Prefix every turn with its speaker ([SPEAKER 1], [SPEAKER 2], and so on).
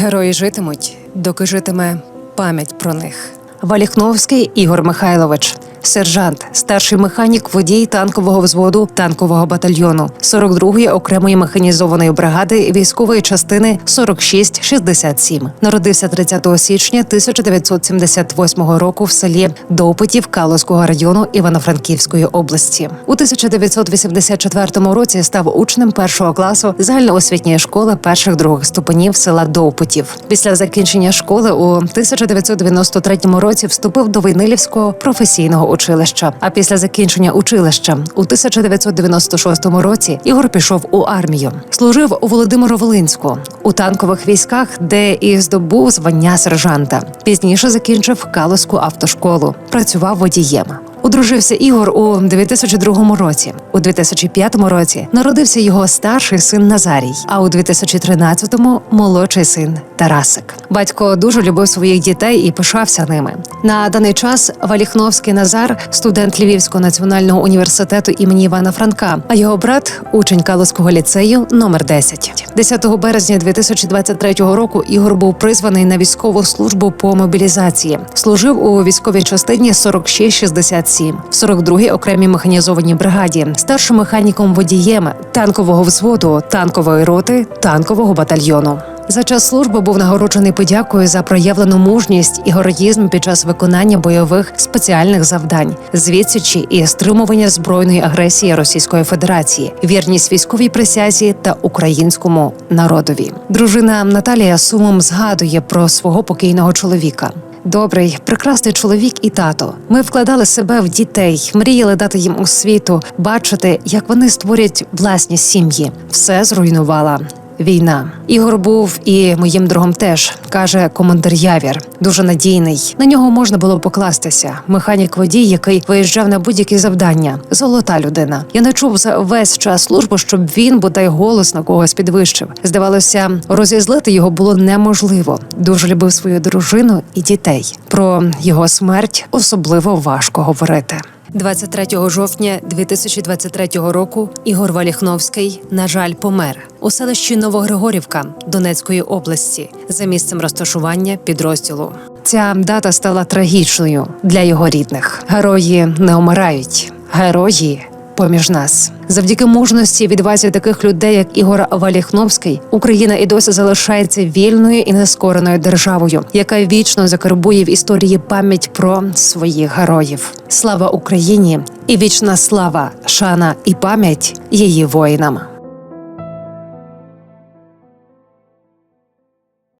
[SPEAKER 1] Герої житимуть, доки житиме пам'ять про них. Валіхновський Ігор Михайлович, сержант, старший механік, водій танкового взводу танкового батальйону 42-ї окремої механізованої бригади військової частини 4667. Народився 30 січня 1978 року в селі Довпитів Калузького району Івано-Франківської області. У 1984 році став учнем першого класу загальноосвітньої школи перших других ступенів села Довпутів. Після закінчення школи у 1993 році вступив до Войнилівського професійного училища. А після закінчення училища у 1996 році Ігор пішов у армію. Служив у Володимиро-Волинську у танкових військах, де і здобув звання сержанта. Пізніше закінчив Калузьку автошколу. Працював водієм. Одружився Ігор у 2002 році. У 2005 році народився його старший син Назарій, а у 2013-му – молодший син Тарасик. Батько дуже любив своїх дітей і пишався ними. На даний час Валіхновський Назар, студент Львівського національного університету імені Івана Франка, а його брат учень Калузького ліцею номер 10. 10 березня 2023 року Ігор був призваний на військову службу по мобілізації. Служив у військовій частині 4667, в 42-й окремій механізованій бригаді, старшим механіком водієм танкового взводу, танкової роти, танкового батальйону. За час служби був нагороджений подякою за проявлену мужність і героїзм під час виконання бойових спеціальних завдань, з відсічі і стримування збройної агресії Російської Федерації, вірність військовій присязі та українському народові. Дружина Наталія сумом згадує про свого покійного чоловіка. Добрий, прекрасний чоловік і тато. Ми вкладали себе в дітей, мріяли дати їм освіту, бачити, як вони створять власні сім'ї. Все зруйнувала Війна Ігор був і моїм другом теж каже командир Явір. Дуже надійний. На нього можна було покластися. Механік водій, який виїжджав на будь-які завдання. Золота людина. Я не чув за весь час служби, щоб він бодай голос на когось підвищив. Здавалося, розізлити його було неможливо. Дуже любив свою дружину і дітей. Про його смерть особливо важко говорити. 23 жовтня 2023 року Ігор Валіхновський, на жаль, помер у селищі Новогригорівка Донецької області за місцем розташування підрозділу. Ця дата стала трагічною для його рідних. Герої не омирають, герої поміж нас. Завдяки мужності і відвазі таких людей, як Ігор Валіхновський, Україна і досі залишається вільною і нескореною державою, яка вічно закарбує в історії пам'ять про своїх героїв. Слава Україні і вічна слава, шана і пам'ять її воїнам.